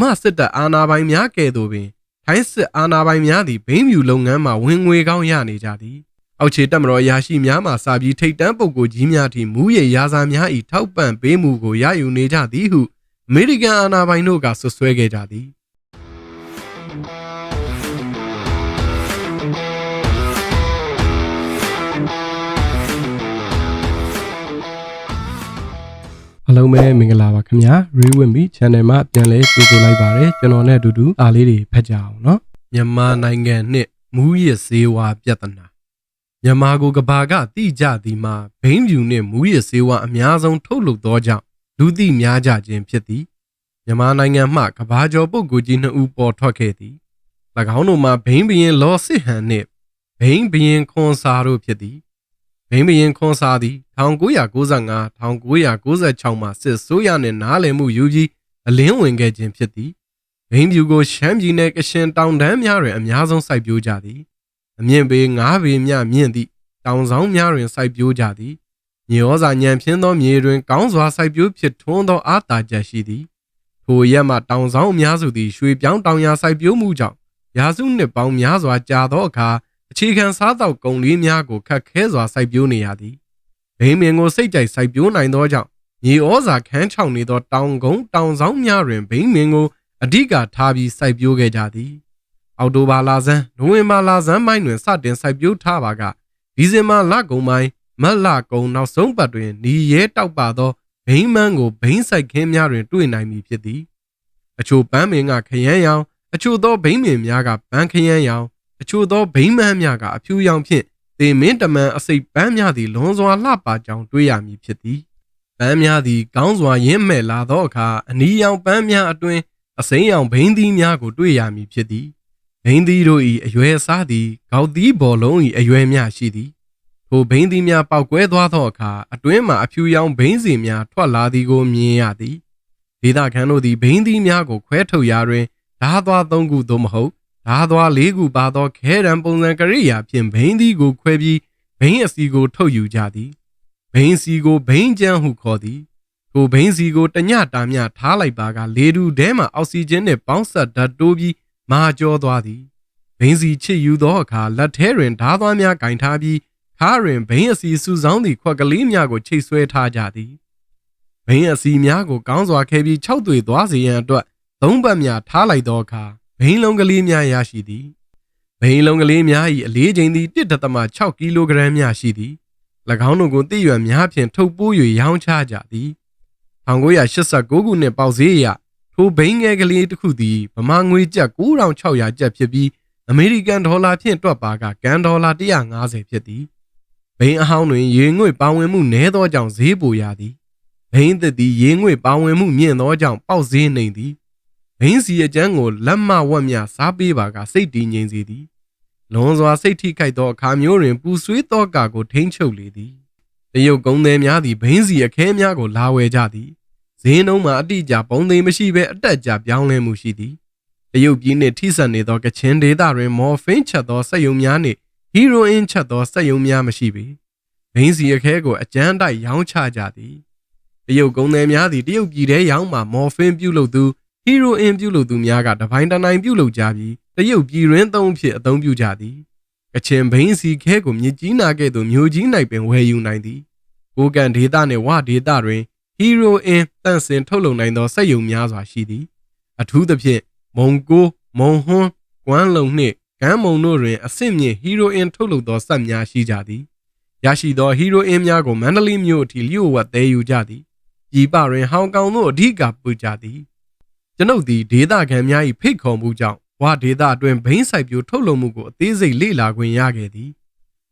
မစစ်တပ်အာဏာပိုင်များကဲ့သို့ပင်ထိုင်းစစ်အာဏာပိုင်များသည်ဘိန်းမြူလုပ်ငန်းမှဝင်ငွေကောင်းရနေကြသည်အောက်ခြေတပ်မတော်ရာရှိများမှစာပြီးထိတ်တန်းပုဂ္ဂိုလ်ကြီးများထိမူရရာဇာများ၏ထောက်ပံ့ပေးမှုကိုရယူနေကြသည်ဟုအမေရိကန်အာဏာပိုင်တို့ကဆွဆွဲခဲ့ကြသည် အားလုံးပဲမင်္ဂလာပါခင်ဗျာ Rewinby Channel မှာပြန်လည်ကြိုဆိုလိုက်ပါတယ်ကျွန်တော်နဲ့အတူတူအားလေးတွေဖတ်ကြအောင်နော်မြန်မာနိုင်ငံနှစ်မူရစေဝါပြဿနာမြန်မာကိုကဘာကတိကြသည်မှာဘိန်းဖြူနှင့်မူရစေဝါအများဆုံးထုတ်လုပ်သောကြောင့်လူသိများကြခြင်းဖြစ်သည်မြန်မာနိုင်ငံမှကဘာကျော်ပုဂ္ဂိုလ်ကြီးနှစ်ဦးပေါ်ထွက်ခဲ့သည်၎င်းတို့မှာဘိန်းဘရင်လော်စစ်ဟန်နှင့်ဘိန်းဘရင်ခွန်စာတို့ဖြစ်သည် ဘိန်းဘရင်ခွန်စာသည်1995 1996မှာစစ်ဆိုးရနှင့်နားလည်မှုယူပြီးအလင်းဝင်ခဲ့ခြင်းဖြစ်သည်ဘိန်းဖြူကိုရှမ်းပြည်နယ်ကရှင်တောင်တန်းများတွင်အများဆုံးစိုက်ပျိုးကြသည်အမြင့်ပေ9ပေမြမြင့်သည့်တောင်ဆောင်များတွင်စိုက်ပျိုးကြသည်မြေဩဇာညံဖြင်းသောမြေတွင်ကောင်းစွာစိုက်ပျိုးဖြစ်ထွန်းသောအားသာချက်ရှိသည်ထိုရက်မှတောင်ဆောင်အများစုသည်ရွှေပြောင်းတောင်ယာစိုက်ပျိုးမှုကြောင့်ရာစုနှစ်ပေါင်းများစွာကြာသောအခါ အခြေခံစားသောက်ကုန်လေးများကိုခက်ခဲစွာစိုက်ပျိုးနေရသည်ဘိန်းမင်ကိုစိတ်ကြိုက်စိုက်ပျိုးနိုင်သောကြောင့်မြေဩဇာခန်းချောင်နေသောတောင်ကုန်းတောင်ဆောင်များတွင်ဘိန်းမင်ကိုအဓိကထားပြီးစိုက်ပျိုးခဲ့ကြသည်အောက်တိုဘာလဆန်းနိုဝင်ဘာလဆန်းပိုင်းတွင်စတင်စိုက်ပျိုးထားပါကဒီဇင်ဘာလကုန်ပိုင်းမတ်လကုန်နောက်ဆုံးပတ်တွင်နီရဲတောက်ပါသောဘိန်းမန်းကိုဘိန်းစိုက်ခင်းများတွင်တွေ့နိုင်မည်ဖြစ်သည် အချို့ပန်းမင်ကခရမ်းရောင်အချို့သောဘိန်းမင်များကပန်းခရမ်းရောင် အချို့သောဘိန်းမန်းများကအဖြူရောင်ဖြင့်သေမင်းတမန်အစိပ်ပန်းများသည်လွန်စွာလှပကြောင်တွေ့ရမည်ဖြစ်သည်ပန်းများသည်ကောင်းစွာရင်းမဲ့လာသောအခါအနီရောင်ပန်းများအတွင်အစိမ်းရောင်ဘိန်းသီးများကိုတွေ့ရမည်ဖြစ်သည်ဘိန်းသီးတို့၏အရွယ်အစားသည်ဂေါက်သီးဘော်လုံး၏အရွယ်များရှိသည်ထိုဘိန်းသီးများပောက်ကွဲသွားသောအခါအတွင်းမှအဖြူရောင်ဘိန်းစီများထွက်လာသည်ကိုမြင်ရသည်ဒေသခံတို့သည်ဘိန်းသီးများကိုခွဲထုတ်ရာတွင်ဓားသွား၃ခုသို့မဟုတ် ဓားသွား၄ခုပါသောခဲတံပုံစံကရိယာဖြင့်ဘိန်းသီးကိုခွဲပြီးဘိန်းအစီကိုထုတ်ယူကြသည်ဘိန်းစီကိုဘိန်းကျန်းဟုခေါ်သည်ထိုဘိန်းစီကိုတညတာမြထားလိုက်ပါကလေတူထဲမှအောက်ဆီဂျင်နှင့်ပေါင်းစပ်ဓာတ်တိုးပြီးမာကျောသွားသည်ဘိန်းစီချစ်ယူသောအခါလက်ထဲတွင်ဓားသွားများကင်ထားပြီးခါတွင်ဘိန်းအစီစုဆောင်းသည့်ခွက်ကလေးများကိုချိတ်ဆွဲထားကြသည်ဘိန်းအစီများကိုကောင်းစွာခဲပြီး၆သွေသွားစေရန်အတွက်သုံးပတ်များထားလိုက်သောအခါ ဘိန်းလုံးကလေးများရရှိသည်ဘိန်းလုံးကလေးများ၏အလေးချိန်သည်1.6ကီလိုဂရမ်များရှိသည်၎င်းတို့ကိုသိရွယ်များဖြင့်ထုတ်ပိုး၍ရောင်းချကြသည်1989ခုနှစ်ပေါက်ဈေးအရထိုဘိန်းငယ်ကလေးတစ်ခုသည်ဗမာငွေကျပ်9600ကျပ်ဖြစ်ပြီးအမေရိကန်ဒေါ်လာဖြင့်တွက်ပါကကန်ဒေါ်လာ150ဖြစ်သည်ဘိန်းအဟောင်းတွင်ရေငွေ့ပါဝင်မှုနည်းသောကြောင့်ဈေးပိုရသည်ဘိန်းသစ်သည်ရေငွေ့ပါဝင်မှုမြင့်သောကြောင့်ပေါက်ဈေးနှိမ်သည် ဘိန်းစီအကျန်းကိုလက်မဝက်မြစားပေးပါကစိတ်တည်ငြိမ်စေသည်လွန်စွာစိတ်ထိခိုက်သောအခါမျိုးတွင်ပူဆွေးသောကာကိုထိမ့်ချုပ်လေသည်တရုတ်ကုန်းသည်များသည်ဘိန်းစီအခဲများကိုလာဝယ်ကြသည်ဈေးနှုန်းမှာအတိအကျပုံသိမရှိဘဲအတက်အကျပြောင်းလဲမှုရှိသည်တရုတ်ပြည်နှင့်ထိစပ်နေသောကချင်ဒေသတွင်မော်ဖင်းချက်သောစက်ယုံများနှင့်ဟီရိုအင်းချက်သောစက်ယုံများမရှိပေဘိန်းစီအခဲကိုအကျန်းတိုက်ရောင်းချကြသည်တရုတ်ကုန်းသည်များသည်တရုတ်ပြည်ထဲရောင်းမှမော်ဖင်းပြုတ်လုပ်သူ ဟီရိုအင်းပြုတ်လုပ်သူများကတပိုင်းတနိုင်ပြုတ်လုပ်ကြပြီးတရုတ်ပြည်ရင်းသုံးဖြစ်အသုံးပြုကြသည်ကချင်ဘိန်းစီခဲကိုမြစ်ကြီးနာကဲ့သို့မျိုးကြီးနိုင်ပင်ဝယ်ယူနိုင်သည်ကိုကန်ဒေတာနှင့်ဝဒေတာတွင်ဟီရိုအင်းတန့်စင်ထုတ်လုပ်နိုင်သောစက်ယုံများစွာရှိသည် အထူးသဖြင့်မုံကိုမုံဟွန်းကွမ်းလုံနှင့်ကမ်းမုံတို့တွင်အဆင့်မြင့်ဟီရိုအင်းထုတ်လုပ်သောစက်များရှိကြသည်ရရှိသောဟီရိုအင်းများကိုမန္တလေးမြို့အထိလျှို့ဝှက်သယ်ယူကြသည်ပြည်ပတွင်ဟောင်ကောင်သို့အဓိကပူကြသည် ကျွန်ုပ်သည်ဒေသခံများ၏ဖိတ်ခေါ်မှုကြောင့်ဝါဒေသအတွင်းဘိန်းစိုက်ပျိုးထုတ်လုပ်မှုကိုအသေးစိတ်လေ့လာခွင့်ရခဲ့သည်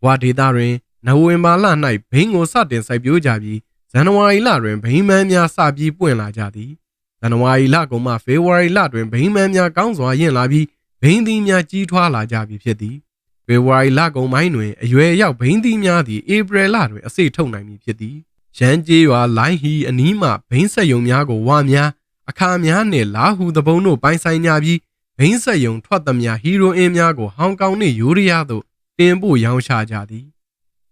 ဝါဒေသတွင်နိုဝင်ဘာလ၌ဘိန်းကိုစတင်စိုက်ပျိုးကြပြီးဇန်နဝါရီလတွင်ဘိန်းမန်းများစပြီးပွင့်လာကြသည်ဇန်နဝါရီလကုန်မှဖေဖော်ဝါရီလတွင်ဘိန်းမန်းများကောင်းစွာရင့်လာပြီးဘိန်းသီးများကြီးထွားလာကြပြီဖြစ်သည်ဖေဖော်ဝါရီလကုန်ပိုင်းတွင်အရွယ်ရောက်ဘိန်းသီးများသည်ဧပြီလတွင်အစိထုတ်နိုင်ပြီဖြစ်သည်ရန်ကျေးရွာလိုင်းဟီအနီးမှဘိန်းဆက်ယုံများကိုဝါများ အခါများနှင့်လာဟုသဘုံတို့ပိုင်ဆိုင်ကြပြီးဘိန်းဆက်ယုံထွက်သမျှဟီရိုအင်းများကိုဟောင်ကောင်နှင့်ယူရီးယားသို့တင်ပို့ရောင်းချကြသည်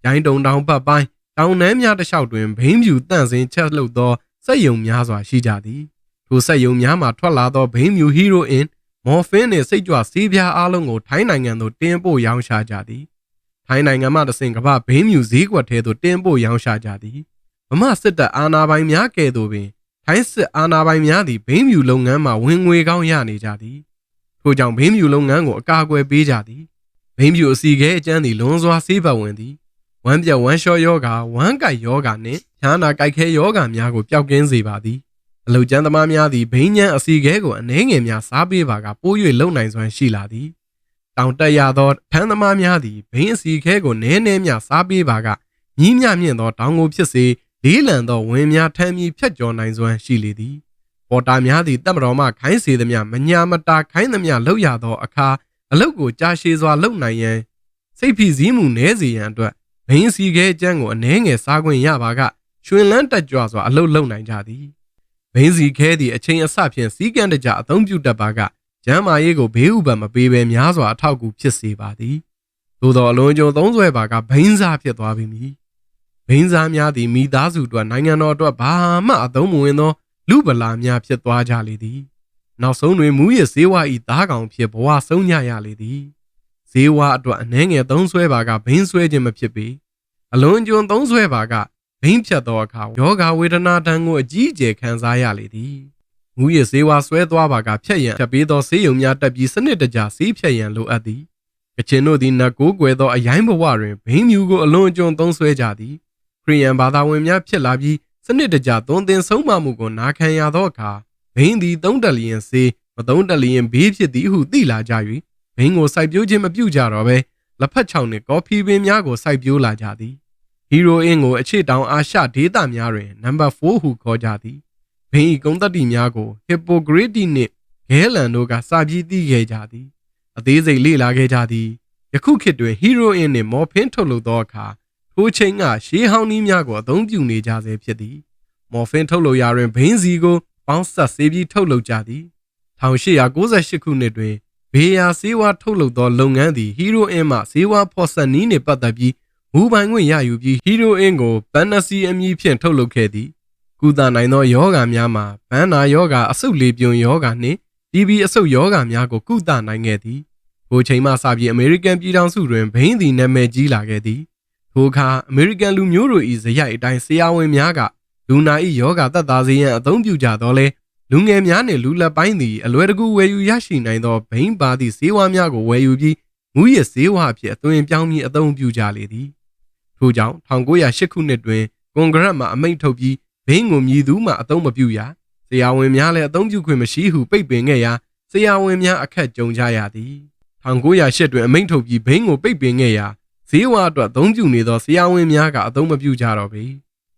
ရိုင်းတုံတောင်ပတ်ပိုင်းတောင်နှမ်းများတစ်လျှောက်တွင်ဘိန်းဖြူတန့်စင်ချက်လုပ်သောစက်ယုံများစွာရှိကြသည်ထိုဆက်ယုံများမှထွက်လာသောဘိန်းမြူဟီရိုအင်မော်ဖင်းနှင့်စိတ်ကြွဆေးပြားအလုံးကိုထိုင်းနိုင်ငံသို့တင်ပို့ရောင်းချကြသည်ထိုင်းနိုင်ငံမှတဆင့်ကမ္ဘာဘိန်းမြူဈေးကွက်ထဲသို့တင်ပို့ရောင်းချကြသည်မမစစ်တပ်အာဏာပိုင်များကဲ့သို့ပင် ထိုင်းစစ်အာဏာပိုင်များသည်ဘိန်းမြူလုပ်ငန်းမှဝင်ငွေကောင်းရနေကြသည်ထို့ကြောင့်ဘိန်းမြူလုပ်ငန်းကိုအကာအကွယ်ပေးကြသည်ဘိန်းမြူအစီခဲအကျန်းသည်လွန်စွာဆေးပတ်ဝင်သည်ဝမ်းပြက်ဝမ်းလျှောယောဂါဝမ်းကိုက်ယောဂါနှင့်ဖြားနာကိုက်ခဲယောဂါများကိုပျောက်ကင်းစေပါသည်အလုတ်ကျန်းသမားများသည်ဘိန်းညံအစီခဲကိုအနှဲငယ်များစားပေးပါကပိုး၍လုံနိုင်စွမ်းရှိလာသည်တောင်တက်ရသောထန်းသမားများသည်ဘိန်းအစီခဲကိုနည်းနည်းများစားပေးပါကမြင်းမြမြင့်သောတောင်ကိုဖြစ်စေ လေးလံသောဝင်းများထမ်းပြီးဖြတ်ကျော်နိုင်စွမ်းရှိလေသည်ပေါ်တာများသည်တက်မတော်မှခိုင်းစေသည်များမညာမတာခိုင်းသည်များလောက်ရသောအခါအလုတ်ကိုကြာရှည်စွာလုံနိုင်ရန်စိတ်ဖိစီးမှုနည်းစေရန်အတွက်ဘိန်းစီခဲအကျန်းကိုအနှဲငယ်စားခွင့်ရပါကရွှင်လန်းတက်ကြွစွာအလုတ်လုံနိုင်ကြသည်ဘိန်းစီခဲသည်အချိန်အဆဖြင့်စီးကံတကြအသုံးပြုတတ်ပါကကျမ်းမာရေးကိုဘေးဥပံမပေးဘဲများစွာအထောက်အကူဖြစ်စေပါသည်သို့သောအလွန်ကြုံသုံးဆွဲပါကဘိန်းစားဖြစ်သွားပြီမည် ဘိန်းစားများသည်မိသားစုအတွက်နိုင်ငံတော်အတွက်ဘာမှအသုံးမဝင်သော လူပလာများဖြစ်သွားကြလေသည်နောက်ဆုံးတွင်မူရစ်ဈေးဝါဤသားကောင်ဖြစ်ဘဝဆုံးညရလေသည်ဈေးဝါအတွက်အနှဲငယ်သုံးဆွဲပါကဘိန်းဆွဲခြင်းမဖြစ်ပေအလွန်ကျွံသုံးဆွဲပါကဘိန်းဖြတ်သောအခါယောဂဝေဒနာတန်ကိုအကြီးအကျယ်ခံစားရလေသည်မူရစ်ဈေးဝါဆွဲသွားပါကဖြတ်ရန်ဖြတ်ပေးသောဆေးရုံများတက်ပြီးစနစ်တကျဆေးဖြတ်ရန်လိုအပ်သည်ကချင်တို့သည်နတ်ကိုးကွယ်သောအယိုင်းဘဝတွင်ဘိန်းမြူကိုအလွန်ကျွံသုံးဆွဲကြသည်ခ ရိယန်ဘာသာဝင်များဖြစ်လာပြီးစနစ်တကျသွန်သင်ဆုံးမမှုကိုနာခံရသောအခါဘိန်းသည်သုံးတက်လျင်စေးမသုံးတက်လျင်ဘေးဖြစ်သည်ဟုသိလာကြ၍ဘိန်းကိုစိုက်ပျိုးခြင်းမပြုကြတော့ဘဲလက်ဖက်ချောင်းနှင့်ကော်ဖီပင်များကိုစိုက်ပျိုးလာကြသည်ဟီရိုအင်းကိုအချစ်တောင်အာရှဒေသများတွင်နံပါတ်4ဟုခေါ်ကြသည်ဘိန်း၏ကုန်းတတိများကိုဟစ်ပိုဂရစ်တီနှင့်ဂဲလန်တို့ကစာပြီးသိခဲ့ကြသည် အသေးစိတ်လေ့လာခဲ့ကြသည်ယခုခေတ်တွင်ဟီရိုအင်းနှင့်မော်ဖင်းထုတ်လုပ်သောအခါ ထိုချိန်ကရှေးဟောင်းနည်းများကိုအသုံးပြုနေကြဆဲဖြစ်သည်မော်ဖင်းထုတ်လုပ်ရာတွင်ဘိန်းစီကိုပေါင်းဆက်ဆေးပြီးထုတ်လုပ်ကြသည်1898ခုနှစ်တွင်ဘေးယာဆေးဝါးထုတ်လုပ်သောလုပ်ငန်းသည်ဟီရိုအင်းမှဆေးဝါးဖော်ဆက်နည်းနှင့်ပတ်သက်ပြီးမူပိုင်ခွင့်ရယူပြီးဟီရိုအင်းကိုဘန်နစီအမည်ဖြင့်ထုတ်လုပ်ခဲ့သည်ကုသနိုင်သောယောဂါများမှာဘန်းနာယောဂါအဆုတ်လေပြွန်ယောဂါနှင့် TB အဆုတ်ယောဂါများကိုကုသနိုင်ခဲ့သည်ထိုချိန်မှစပြီးအမေရိကန်ပြည်ထောင်စုတွင်ဘိန်းသည်နာမည်ကြီးလာခဲ့သည် ထိုအခါအမေရိကန်လူမျိုးတို့၏ဇယိုက်အတိုင်းဆရာဝန်များကလူနာ၏ယောဂသက်သာစေရန်အသုံးပြုကြသောလဲလူငယ်များနှင့်လူလက်ပိုင်းသည်အလွယ်တကူဝယ်ယူရရှိနိုင်သောဘိန်းပါသည့်ဈေးဝါးများကိုဝယ်ယူပြီးမူရစ်ဈေးဝါးအဖြစ်အသွင်ပြောင်းပြီးအသုံးပြုကြလေသည်ထို့ကြောင့်1908ခုနှစ်တွင်ကွန်ဂရက်မှအမိန့်ထုတ်ပြီးဘိန်းကိုမြည်သူမှအသုံးမပြုရဆရာဝန်များလည်းအသုံးပြုခွင့်မရှိဟုပိတ်ပင်ခဲ့ရာဆရာဝန်များအခက်ကြုံကြရသည်1908တွင်အမိန့်ထုတ်ပြီးဘိန်းကိုပိတ်ပင်ခဲ့ရာ ဈေးဝါအတွက်သုံးပြုနေသောဆရာဝန်များကအသုံးမပြုကြတော့ပေ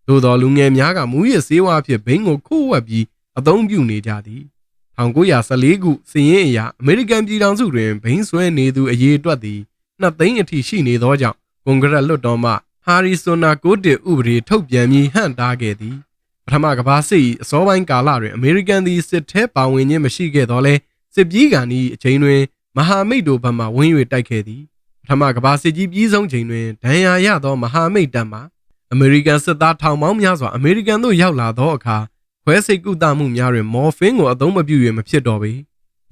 သို့တော်လူငယ်များကမူရစ်ဈေးဝါအဖြစ်ဘိန်းကိုခိုးဝှက်ပြီးအသုံးပြုနေကြသည်1914ခုစည်ရင်အရာအမေရိကန်ပြည်ထောင်စုတွင်ဘိန်းဆွဲနေသူအရေးအတွက်သည်နှစ်သိန်းအထိရှိနေသောကြောင့်ကွန်ဂရက်လွှတ်တော်မှဟာရီဆိုနာကိုတစ်ဥပဒေထုတ်ပြန်ပြီးဟန့်တားခဲ့သည်ပထမကမ္ဘာစစ်၏အစောပိုင်းကာလတွင်အမေရိကန်သည်စစ်ထဲပါဝင်ခြင်းမရှိခဲ့တော့လဲစစ်ပြေးကန်၏အချိန်တွင်မဟာမိတ်တို့ဘက်မှဝင်း၍တိုက်ခဲ့သည် ပထမကမ္ဘာစစ်ကြီးပြီးဆုံးချိန်တွင်ဒဏ်ရာရသောမဟာမိတ်တပ်မှအမေရိကန်စစ်သားထောင်ပေါင်းများစွာအမေရိကန်သို့ရောက်လာသောအခါခွဲစိတ်ကုသမှုများတွင်မော်ဖင်းကိုအသုံးမပြု၍မဖြစ်တော့ပေ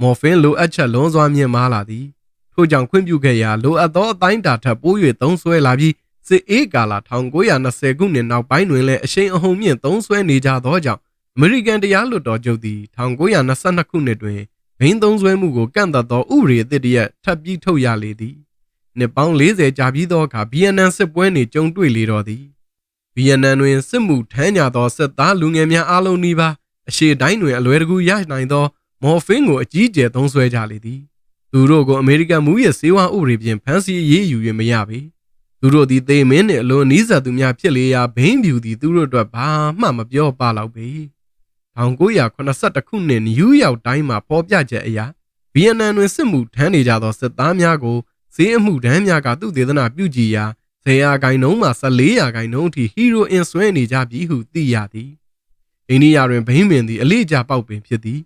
မော်ဖင်းလိုအပ်ချက်လွန်စွာမြင့်မားလာသည်ထို့ကြောင့်ခွင့်ပြုခဲ့ရာလိုအပ်သောအတိုင်းအတာထက်ပိုး၍သုံးဆွဲလာပြီးစစ်အေးကာလ1920ခုနှစ်နောက်ပိုင်းတွင်လည်းအရှိန်အဟုန်မြင့်သုံးဆွဲနေကြသောကြောင့်အမေရိကန်တရားလွှတ်တော်ချုပ်သည်1922ခုနှစ်တွင်ဘိန်းသုံးဆွဲမှုကိုကန့်သတ်သောဥပဒေအသစ်တစ်ရပ်ထပ်ပြီးထုတ်ရလေသည် နှစ်ပေါင်း40ကြာပြီးသောအခါဗီယက်နမ်စစ်ပွဲနှင့်ကြုံတွေ့လေတော့သည်ဗီယက်နမ်တွင်စစ်မှုထမ်းကြသောစစ်သားလူငယ်များအားလုံးနီးပါးအရှေ့တိုင်းတွင်အလွယ်တကူရနိုင်သောမော်ဖင်းကိုအကြီးအကျယ်သုံးစွဲကြလေသည်သူတို့ကိုအမေရိကန်မူရဲ့စေဝါဥပဒေဖြင့်ဖမ်းဆီးအရေးယူ၍မရပေသူတို့သည်သေမင်းနှင့်အလွန်နီးစပ်သူများဖြစ်လေရာဘိန်းပြူသည်သူတို့အတွက်ဘာမှမပြောပါတော့ပေ1982ခုနှစ်နယူးယောက်တိုင်းမှာပေါ်ပြချက်အရာဗီယက်နမ်တွင်စစ်မှုထမ်းနေကြသောစစ်သားများကို ဈေးအမှုတန်းများကသူ့ဒေသနာပြုကြည်ရာဇေယျဂိုင်နှုံးမှ14ရာဂိုင်နှုံးအထိဟီရိုအင်ဆွဲနေကြပြီဟုသိရသည်အိန္ဒိယတွင်ဘိန်းပင်သည်အလေးကျပေါက်ပင်ဖြစ်သည်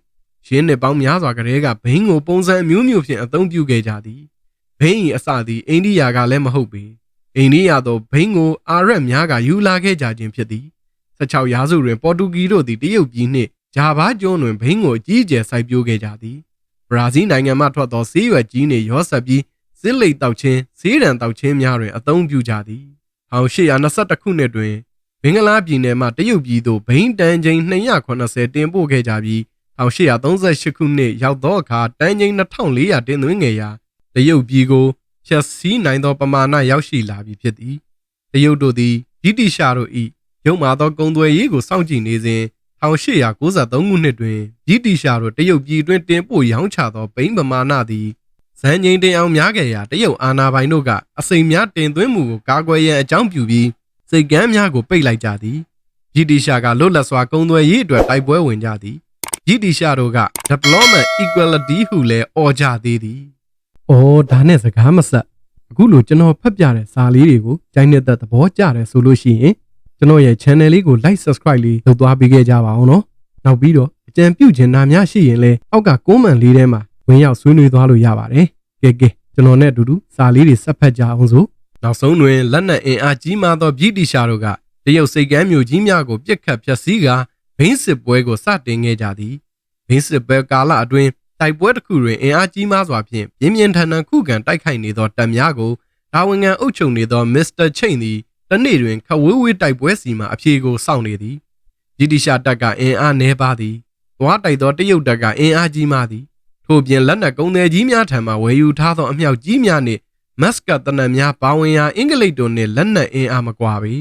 ရင်းနှစ်ပေါင်းများစွာကတည်းကဘိန်းကိုပုံစံမျိုးမျိုးဖြင့်အသုံးပြုခဲ့ကြသည်ဘိန်း၏အစသည်အိန္ဒိယကလည်းမဟုတ်ပေအိန္ဒိယသို့ဘိန်းကိုအာရက်များကယူလာခဲ့ကြခြင်းဖြစ်သည်16ရာစုတွင်ပေါ်တူဂီတို့သည်တရုတ်ပြည်နှင့်ဂျာဗာကျွန်းတွင်ဘိန်းကိုအကြီးအကျယ်စိုက်ပျိုးခဲ့ကြသည်ဘရာဇီးနိုင်ငံမှထွက်သောဆေးရွက်ကြီးနှင့်ရောဆက်ပြီး စစ်လိတ်တောက်ချင်းဆေးရန်တောက်ချင်းများတွင်အသုံးပြုကြသည်1822ခုနှစ်တွင်ဘင်္ဂလားပြည်နယ်မှတရုတ်ပြည်သို့ဘိန်းတန်ချိန်280တင်ပို့ခဲ့ကြပြီး1838ခုနှစ်ရောက်သောအခါတန်ချိန်2400တင်သွင်းငယ်ရာတရုတ်ပြည်ကိုဖျက်ဆီးနိုင်သောပမာဏရောက်ရှိလာပြီဖြစ်သည်တရုတ်တို့သည်ဗြိတိရှားတို့၏ရုံမာသောကုံသွယ်ရေးကိုစောင့်ကြည့်နေစဉ်1893ခုနှစ်တွင်ဗြိတိရှားတို့တရုတ်ပြည်တွင်တင်ပို့ရောင်းချသောဘိန်းပမာဏသည် ဇန်ငိန်တင်အောင်များခဲ့ရာတရုတ်အာဏာပိုင်တို့ကအစိမ်များတင်သွင်းမှုကိုကာကွယ်ရန်အကြောင်းပြုပြီးစိတ်ကမ်းများကိုပိတ်လိုက်ကြသည်ဗြိတိရှားကလွတ်လပ်စွာကုံသွယ်ရေးအတွက်တိုက်ပွဲဝင်ကြသည်ဗြိတိရှားတို့က deployment equality ဟုလည်းអော်ကြသေးသည်။အော်ဒါနဲ့စကားမဆက်။အခုလိုကျွန်တော်ဖတ်ပြတဲ့စာလေးတွေကိုကြိုင်းနေတဲ့သဘောကျတယ်ဆိုလို့ရှိရင်ကျွန်တော်ရဲ့ channel လေးကို like subscribe လေးလုပ်သွားပေးခဲ့ကြပါအောင်နော်။နောက်ပြီးတော့အကြံပြုချင်တာများရှိရင်လည်းအောက်က comment လေးထဲမှာ ဝင်ရောက်ဆွေးနွေးသွားလို့ရပါတယ်။ကဲကဲကျွန်တော်နဲ့အတူတူစာလေးတွေဆက်ဖတ်ကြအောင်စို့နောက်ဆုံးတွင်လက်နက်အင်အားကြီးမားသောဗြိတိရှားတို့ကတရုတ်စိတ်ကမ်းမျိုးကြီးများကိုပြစ်ခတ်ဖျက်ဆီးကာဘိန်းစစ်ပွဲကိုစတင်ခဲ့ကြသည်ဘိန်းစစ်ပွဲကာလအတွင်းတိုက်ပွဲတစ်ခုတွင်အင်အားကြီးမားစွာဖြင့်ပြင်းပြင်းထန်ထန်ခုခံတိုက်ခိုက်နေသောတပ်များကိုဒါဝင်ငံအုပ်ချုပ်နေသောမစ္စတာချိန်သည်တနေ့တွင်ခဝေးဝေးတိုက်ပွဲစီမှအဖြေကိုစောင့်နေသည်ဗြိတိရှားတပ်ကအင်အားနည်းပါးသည်သွားတိုက်သောတရုတ်တပ်ကအင်အားကြီးမားသည် ထို့ပြင်လက်နက်ကုန်းသည်ကြီးများထံမှဝယ်ယူထားသောအမြောက်ကြီးများနှင့်မတ်စကတ်တနက်များပါဝင်ရာအင်္ဂလိပ်တို့နှင့်လက်နက်အင်အားမကွာပေ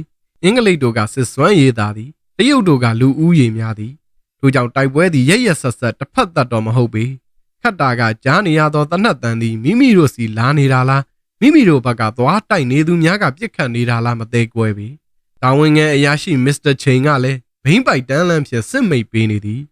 အင်္ဂလိပ်တို့ကစစ်စွမ်းရည်သားသည်တရုတ်တို့ကလူဦးရေများသည်ထို့ကြောင့်တိုက်ပွဲသည်ရရဆက်ဆက်တစ်ဖက်သက်တော့မဟုတ်ပေခတ်တာကကြားနေရသောတနတ်တန်သည်မိမိတို့စီလာနေတာလားမိမိတို့ဘက်ကသွားတိုက်နေသူများကပြစ်ခတ်နေတာလားမသိကွဲပေတာဝန်ငယ်အရာရှိမစ္စတာချိန်ကလည်းဘိန်းပိုက်တန်းလန်းဖြင့်စစ်မိတ်ပေးနေသည်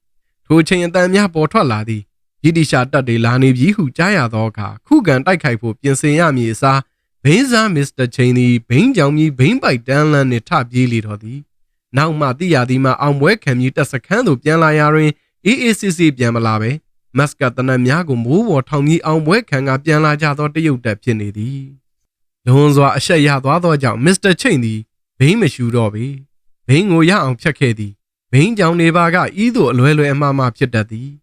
ထိုချိန်အတန်များပေါ်ထွက်လာသည် ဗြိတိရှားတပ်တွေလာနေပြီဟုကြားရသောအခါခုခံတိုက်ခိုက်ဖို့ပြင်ဆင်ရမည်အစားဘိန်းစားမစ္စတာချိန်သည်ဘိန်းကြောင်ကြီးဘိန်းပိုက်တန်းလန်းနှင့်ထပြေးလေတော်သည်နောက်မှတိရသည်မှာအောင်ပွဲခံပြီးတပ်စခန်းသို့ပြန်လာရာတွင်အေးအေးဆေးဆေးပြန်မလာပဲမတ်စကတ်တနက်များကိုမိုးပေါ်ထောင်ပြီးအောင်ပွဲခံကပြန်လာကြသောတရုတ်တပ်ဖြစ်နေသည်လွန်စွာအဆက်ရသွားသောကြောင့်မစ္စတာချိန်သည်ဘိန်းမရှူတော့ပေဘိန်းကိုရအောင်ဖြတ်ခဲ့သည်ဘိန်းကြောင်နေပါကဤသို့အလွယ်လွယ်အမှားမှဖြစ်တတ်သည်တ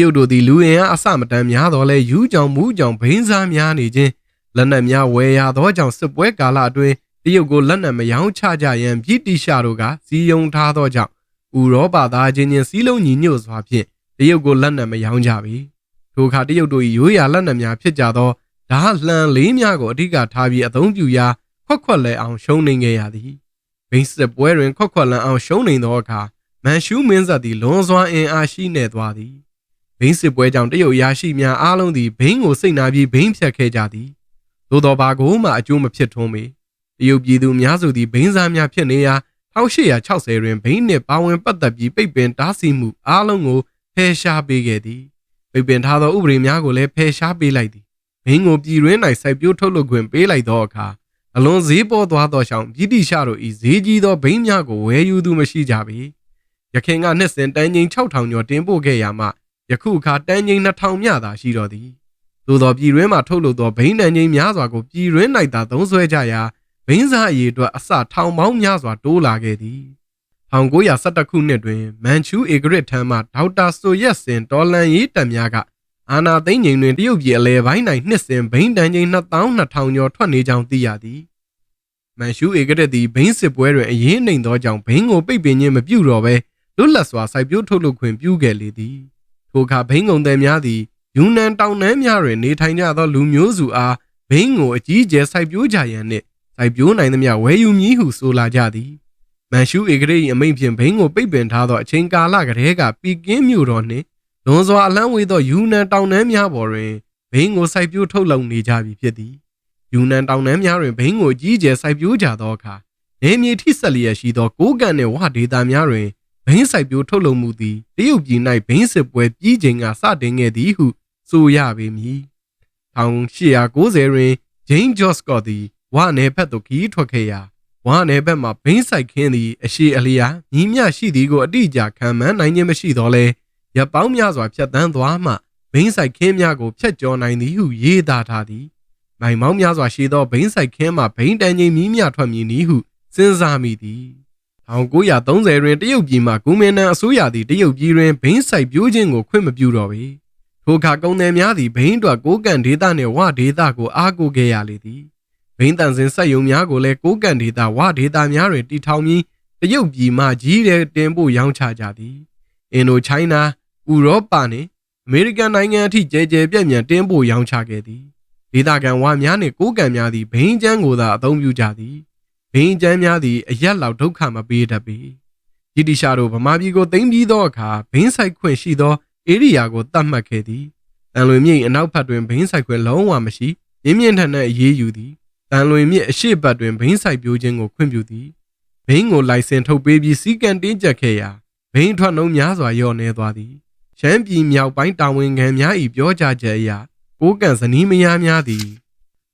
ရုတ်တို့သည်လူအင်အားအစမတန်များတော်လဲယူးကြောင်မူးကြောင်ဘိန်းစားများနေခြင်းလက်နက်များဝယ်ရသောကြောင့်စစ်ပွဲကာလအတွင်းတရုတ်ကိုလက်နက်မယောင်းချကြရန်ဗြိတိရှားတို့ကစီယုံထားသောကြောင့်ဥရောပသားချင်းချင်းစီးလုံးညီညွတ်စွာဖြင့်တရုတ်ကိုလက်နက်မယောင်းကြပေထိုအခါတရုတ်တို့၏ရိုးရာလက်နက်များဖြစ်ကြသောဓာတ်လှန်လေးများကိုအဓိကထားပြီးအသုံးပြုရာခွက်ခွက်လဲအောင်ရှုံးနေခဲ့ရသည်ဘိန်းစစ်ပွဲတွင်ခွက်ခွက်လန်အောင်ရှုံးနေသောအခါမန်ရှူးမင်းဆက်သည်လွန်စွာအင်အားရှိနေသွားသည် ဘိန်းစစ်ပွဲကြောင့်တရုတ်ရာရှိများအားလုံးသည်ဘိန်းကိုစိတ်နာပြီးဘိန်းဖြတ်ခဲ့ကြသည်သို့တော်ဘာကိုမှအကျိုးမဖြစ်ထွန်းပေတရုတ်ပြည်သူများစုသည်ဘိန်းစားများဖြစ်နေရာ1860တွင်ဘိန်းနှင့်ပါဝင်ပတ်သက်ပြီးပိတ်ပင်တားဆီးမှုအားလုံးကိုဖယ်ရှားပေးခဲ့သည်ပိတ်ပင်ထားသောဥပဒေများကိုလည်းဖယ်ရှားပေးလိုက်သည်ဘိန်းကိုပြည်တွင်း၌စိုက်ပျိုးထုတ်လုပ်ခွင့်ပေးလိုက်သောအခါအလွန်ဈေးပေါ်သွားသောကြောင့်ပြည်တိရှတို့၏ဈေးကြီးသောဘိန်းများကိုဝယ်ယူသူမရှိကြပေရခင်ကနှစ်စဉ်တန်းချင်း6000ကျော်တင်ပို့ခဲ့ရမှ ယခုအခါတန်းချင်း2000မြသာရှိတော်သည်သို့သောပြည်တွင်းမှထုတ်လုပ်သောဘိန်းတန်းချင်းများစွာကိုပြည်တွင်း၌သာသုံးစွဲကြရာဘိန်းစားအရေးအတွက်အစထောင်ပေါင်းများစွာတိုးလာခဲ့သည်1912ခုနှစ်တွင်မန်ချူဧကရစ်ထံမှဒေါက်တာဆိုရက်စင်တော်လန်ရေးတပ်များကအာနာသိန်းငိန်တွင်တရုတ်ပြည်အလဲပိုင်း၌နှစ်စဉ်ဘိန်းတန်းချင်း2200ကျော်ထွက်နေကြောင်းသိရသည်မန်ရှူဧကရစ်သည်ဘိန်းစစ်ပွဲတွင်အရေးနှိမ်သောကြောင့်ဘိန်းကိုပိတ်ပင်ခြင်းမပြုတော့ဘဲလွတ်လပ်စွာစိုက်ပျိုးထုတ်လုပ်ခွင့်ပြုခဲ့လေသည် ထိုအခါဘိန်းကုန်သည်များသည်ယူနန်တောင်တန်းများတွင်နေထိုင်ကြသောလူမျိုးစုအားဘိန်းကိုအကြီးအကျယ်စိုက်ပျိုးကြရန်နှင့်စိုက်ပျိုးနိုင်သမျှဝယ်ယူမည်ဟုဆိုလာကြသည်မန်ရှူဧကရိ၏အမိန့်ဖြင့်ဘိန်းကိုပိတ်ပင်ထားသောအချိန်ကာလကတည်းကပီကင်းမြို့တော်နှင့်လွန်စွာအလန်းဝေးသောယူနန်တောင်တန်းများပေါ်တွင်ဘိန်းကိုစိုက်ပျိုးထုတ်လုပ်နေကြပြီဖြစ်သည်ယူနန်တောင်တန်းများတွင်ဘိန်းကိုကြီးကျယ်စိုက်ပျိုးကြသောအခါနေမြေထိဆက်လျက်ရှိသောကိုးကန်နှင့်ဝဒေတာများတွင် ဘိန်းစိုက်ပျိုးထုတ်လုပ်မှုသည်တရုတ်ပြည်၌ဘိန်းစစ်ပွဲပြီးချိန်ကစတင်ခဲ့သည်ဟုဆိုရပေမည်1890တွင်ဂျိန်းဂျော့စကော့သည်ဝနယ်ဘက်သို့ခီးထွက်ခဲ့ရာဝါနယ်ဘက်မှဘိန်းဆိုင်ခင်းသည်အရှိအလျာညီမျှရှိသည်ကိုအတိအကျခံမှန်းနိုင်ခြင်းမရှိတော့လဲရပောင်းများစွာဖြတ်တန်းသွားမှဘိန်းဆိုင်ခင်းများကိုဖျက်ကျော်နိုင်သည်ဟုရေးသားထားသည်မိုင်မောင်းများစွာရှိသောဘိန်းဆိုင်ခင်းမှဘိန်းတန်ချိန်မြီးမြထွက်မည်နည်းဟုစဉ်းစားမိသည် 1930တွင်တရုတ်ပြည်မှဂူမင်နန်အစိုးရသည်တရုတ်ပြည်တွင်ဘိန်းဆိုင်ပြိုးခြင်းကိုခွင့်မပြုတော့ပေထိုအခါကုန်သည်များသည်ဘိန်းအတွက်ကိုးကန်ဒေသနှင့်ဝဒေသကိုအားကိုးခဲ့ရလေသည်ဘိန်းတန်စင်ဆက်ယုံများကိုလည်းကိုးကန်ဒေသဝဒေသများတွင်တည်ထောင်ပြီးတရုတ်ပြည်မှကြီးတဲ့တင်ပို့ရောင်းချကြသည်အင်ဒိုချိုင်းနာဥရောပနှင့်အမေရိကန်နိုင်ငံအထိကျယ်ကျယ်ပြန့်ပြန့်တင်ပို့ရောင်းချခဲ့သည်ဒေသခံဝါများနှင့်ကိုးကန်များသည်ဘိန်းကျန်းကိုသာအသုံးပြုကြသည် ဘိန်းကျန်းများသည်အရက်လောက်ဒုက္ခမပေးတတ်ပေ။ဂျီတီရှာတို့ဗမာပြည်ကိုသိမ်းပြီးသောအခါဘိန်းဆိုင်ခွင့်ရှိသောဧရိယာကိုတတ်မှတ်ခဲ့သည်။တန်လွင်မြစ်အနောက်ဘက်တွင်ဘိန်းဆိုင်ခွင့်လုံးဝမရှိမြင်းမြင့်ထန်တဲ့အရေးယူသည်။တန်လွင်မြစ်အရှေ့ဘက်တွင်ဘိန်းဆိုင်ပြိုးခြင်းကိုခွင့်ပြုသည်။ဘိန်းကိုလိုင်စင်ထုတ်ပေးပြီးစီကံတင်းကျပ်ခဲ့ရာဘိန်းထွက်နှုန်းများစွာလျော့နေသွားသည်။ရှမ်းပြည်မြောက်ပိုင်းတာဝန်ခံများ၏ပြောကြားချက်အရကိုးကန်ဇနီးမယားများသည်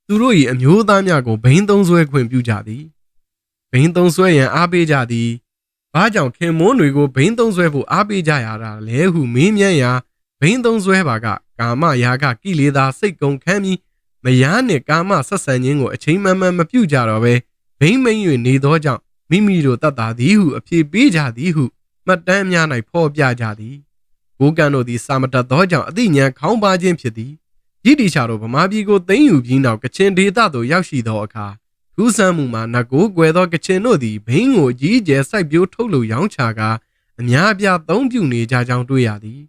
သူတို့၏အမျိုးသားများကိုဘိန်းသုံးဆွဲခွင့်ပြုကြသည်။ ဘိန်းသုံးဆွဲရန်အားပေးကြသည်။ဘာကြောင့်ခင်မွန်းတွေကိုဘိန်းသုံးဆွဲဖို့အားပေးကြရတာလဲဟုမေးမြန်းရာဘိန်းသုံးဆွဲပါကကာမရာဂကိလေသာစိတ်ကုန်ခမ်းပြီးမယားနှင့်ကာမဆက်ဆံခြင်းကိုအချိန်မှန်မှန်မပြုကြတော့ဘဲဘိန်းမိန်၍နေသောကြောင့်မိမိတို့တတ်တာသည်ဟုအဖြေပေးကြသည်ဟုမှတ်တမ်းများ၌ဖော်ပြကြသည်။ဘိုးကန်တို့သည်စာမတတ်သောကြောင့်အသိဉာဏ်ခေါင်းပါခြင်းဖြစ်သည်။ဤတိချာတို့ဗမာပြည်ကိုသိမ်းယူပြီးနောက်ကချင်ဒေသသို့ရောက်ရှိသောအခါ ထူးဆန်းမှုမှာနဂိုးကွယ်သောကချင်တို့သည်ဘိန်းကိုအကြီးအကျယ်စိုက်ပျိုးထုတ်လုပ်ရောင်းချကာအများအပြားသုံးပြုနေကြကြောင်းတွေ့ရသည်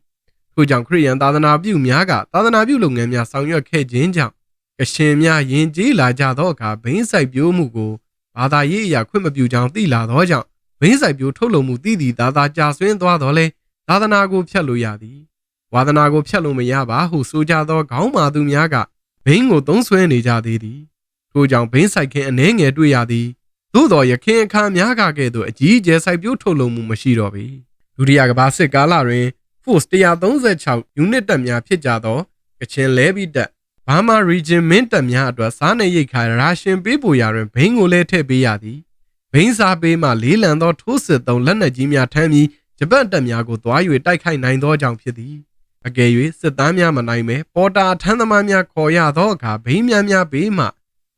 ထို့ကြောင့်ခရိယန်သာသနာပြုများကသာသနာပြုလုပ်ငန်းများဆောင်ရွက်ခဲ့ခြင်းကြောင့်ကရှင်များယဉ်ကျေးလာကြသောအခါဘိန်းစိုက်ပျိုးမှုကိုဘာသာရေးအရာခွင့်မပြုကြောင်းသိလာသောကြောင့်ဘိန်းစိုက်ပျိုးထုတ်လုပ်မှုတည်တည်သာသာကြာဆွင်းသွားတော့လဲသာသနာကိုဖျက်လို့ရသည်ဝါသနာကိုဖျက်လို့မရပါဟုဆိုကြသောခေါင်းမာသူများကဘိန်းကိုသုံးဆွဲနေကြသေးသည် ထို့ကြောင့်ဘိန်းဆိုင်ခင်အနှဲငယ်တွေ့ရသည်သို့တော်ရခင်အခါများကကဲ့သို့အကြီးအကျယ်စိုက်ပျိုးထုတ်လုပ်မှုမရှိတော့ပေဒုတိယကမ္ဘာစစ်ကာလတွင် Force 136 unit တပ်များဖြစ်ကြသောကချင်လဲပြီးတပ် Burma Region မင်းတပ်များအတွက်စားနေရိတ်ခါရာရှင်ပေးပို့ရာတွင်ဘိန်းကိုလည်းထည့်ပေးရသည်ဘိန်းစားပေးမှလေးလံသောထိုးစစ်သုံးလက်နက်ကြီးများထမ်းပြီးဂျပန်တပ်များကိုတွား၍တိုက်ခိုက်နိုင်သောကြောင့်ဖြစ်သည်အကယ်၍စစ်သားများမနိုင်ပဲပေါ်တာထမ်းသမားများခေါ်ရသောအခါဘိန်းများများပေးမှ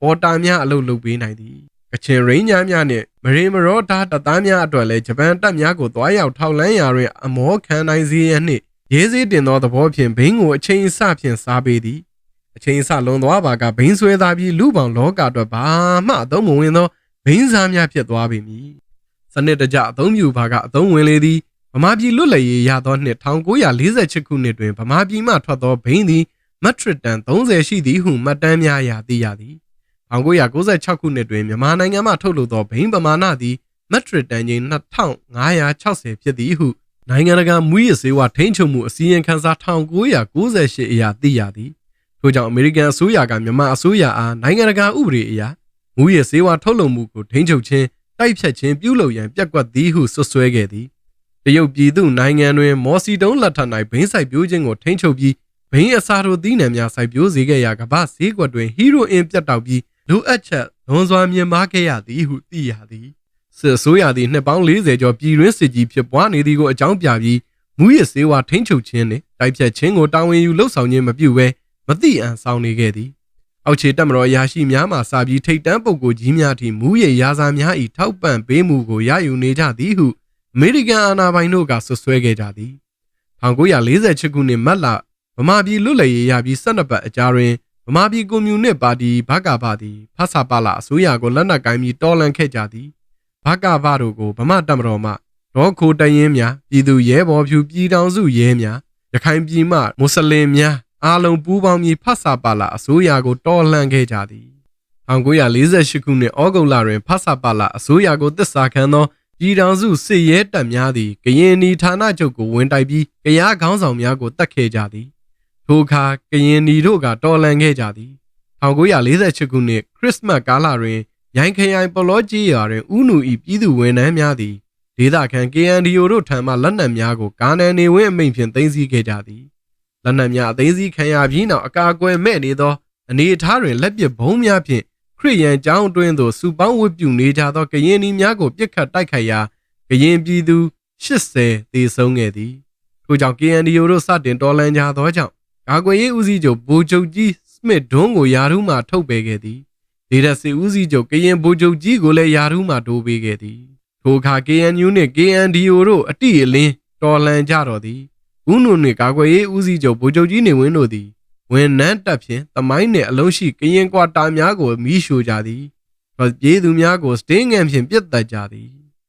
ပေါ်တာများအလုပ်လုပ်ပေးနိုင်သည်ကချင်ရင်းညာများနှင့်မရေမရောတာတပ်သားများအတွက်လည်းဂျပန်တပ်များကိုတွားရောက်ထောက်လန်းရာတွင်အမောခံနိုင်စေရန်နှင့်ရေးစည်းတင်သောသဘောဖြင့်ဘိန်းကိုအချိန်အစဖြင့်စားပေးသည်အချိန်အစလွန်သွားပါကဘိန်းဆွဲသားပြီးလူပောင်လောကအတွက်ဘာမှအသုံးမဝင်သောဘိန်းစားများဖြစ်သွားပေမည်စနစ်တကျအသုံးပြုပါကအသုံးဝင်လေသည်ဗမာပြည်လွတ်လပ်ရေးရသောနှစ်1948ခုနှစ်တွင်ဗမာပြည်မှထွက်သောဘိန်းသည်မက်ထရစ်တန်30ရှိသည်ဟုမှတ်တမ်းများရာသိရသည် 1996ခုနှစ်တွင်မြန်မာနိုင်ငံမှထုတ်လုပ်သောဘိန်းပမာဏသည်မက်ထရစ်တန်ချိန်2560ဖြစ်သည်ဟုနိုင်ငံတကာမူရစ်စေဝါထိန်းချုပ်မှုအစည်းအဝေးခန်းစား1998အရာသိရသည်ထို့ကြောင့်အမေရိကန်အစိုးရကမြန်မာအစိုးရအားနိုင်ငံတကာဥပဒေအရမူရစ်စေဝါထုတ်လုပ်မှုကိုထိန်းချုပ်ခြင်းတိုက်ဖြတ်ခြင်းပြုလုပ်ရန်ပြက်ကွက်သည်ဟုဆွဆွဲခဲ့သည်တရုတ်ပြည်သူနိုင်ငံတွင်မော်စီတုံးလက်ထက်၌ဘိန်းဆိုင်ပြိုးခြင်းကိုထိန်းချုပ်ပြီးဘိန်းအစာတို့သီးနှံများစိုက်ပျိုးစေခဲ့ရာကမ္ဘာဈေးကွက်တွင်ဟီရိုအင်ပြတ်တောက်ပြီး လိုအပ်ချက်လွန်စွာမြင့်မားခဲ့ရသည်ဟုသိရသည်စစ်အစိုးရသည်နှစ်ပေါင်း40ကျော်ပြည်တွင်းစစ်ကြီးဖြစ်ပွားနေသည်ကိုအကြောင်းပြပြီးမူရစ်စေဝါထိန်းချုပ်ခြင်းနှင့်တိုက်ဖြတ်ခြင်းကိုတာဝန်ယူလှုပ်ဆောင်ခြင်းမပြုဘဲမသိအံဆောင်နေခဲ့သည်အောက်ခြေတက်မတော်အရာရှိများမှစာပြီးထိတ်တန်းပုဂ္ဂိုလ်ကြီးများထိမူရရာဇာများ၏ထောက်ပံ့ပေးမှုကိုရယူနေကြသည်ဟုအမေရိကန်အာဏာပိုင်တို့ကဆွဆွဲခဲ့ကြသည်1948ခုနှစ်မတ်လဗမာပြည်လွတ်လပ်ရေးရပြီး12ပတ်အကြာတွင် ဗမာပြည်ကွန်မြူနစ်ပါတီဘကဗသည်ဖဆပါလအစိုးရကိုလက်နက်ကိုင်းပြီးတော်လှန်ခဲ့ကြသည်ဘကဗတို့ကိုဗမာတပ်မတော်မှဒေါခိုတရင်များပြည်သူရဲဘော်ဖြူပြည်တောင်စုရဲများရခိုင်ပြည်မှမွတ်စလင်များအားလုံးပူးပေါင်းပြီးဖဆပါလအစိုးရကိုတော်လှန်ခဲ့ကြသည်1948ခုနှစ်ဩဂုတ်လတွင်ဖဆပါလအစိုးရကိုတစ္ဆာခံသောပြည်ထောင်စုစစ်ရဲတပ်များသည်ကရင်နီဌာနချုပ်ကိုဝင်တိုက်ပြီးကရားခေါင်းဆောင်များကိုတတ်ခဲ့ကြသည် ထိုအခါကရင်နီတို့ကတော်လှန်ခဲ့ကြသည်1948ခုနှစ်ခရစ်စမတ်ကာလတွင်ရိုင်းခရိုင်ပလောကြီးရွာတွင်ဥနူဤပြည်သူဝန်ထမ်းများသည်ဒေသခံ KNDO တို့ထံမှလက်နက်များကိုကာနယ်နေဝင်းအမိန့်ဖြင့်သိမ်းဆည်းခဲ့ကြသည်လက်နက်များအသိမ်းဆည်းခံရပြီးနောက်အကာအကွယ်မဲ့နေသောအနေအထားတွင်လက်ပစ်ဘုံးများဖြင့်ခရိယန်ကျောင်းအတွင်းသို့စုပေါင်းဝတ်ပြုနေကြသောကရင်နီများကိုပြစ်ခတ်တိုက်ခိုက်ရာကရင်ပြည်သူ80သေဆုံးခဲ့သည်ထို့ကြောင့် KNDO တို့စတင်တော်လှန်ကြသောကြောင့် ကာကွယ်ရေးဦးစီးချုပ်ဗိုလ်ချုပ်ကြီးစမစ်ဒွန်းကိုယာရုမှထုတ်ပယ်ခဲ့သည်ဒေဒစီဦးစီးချုပ်ကရင်ဗိုလ်ချုပ်ကြီးကိုလည်းယာရုမှတိုးပေးခဲ့သည်ထိုအခါ KNU နှင့် KNDO တို့အတိအလင်းတော်လှန်ကြတော်သည်ဦးနုနှင့်ကာကွယ်ရေးဦးစီးချုပ်ဗိုလ်ချုပ်ကြီးနေဝင်းတို့သည်ဝန်နန်းတပ်ဖြင့်တမိုင်းနှင့်အလုံးရှိကရင်ကွာတာများကိုမိရှို့ကြသည်ထွက်ပြေးသူများကိုစတင်းငန်ဖြင့်ပြစ်တက်ကြသည်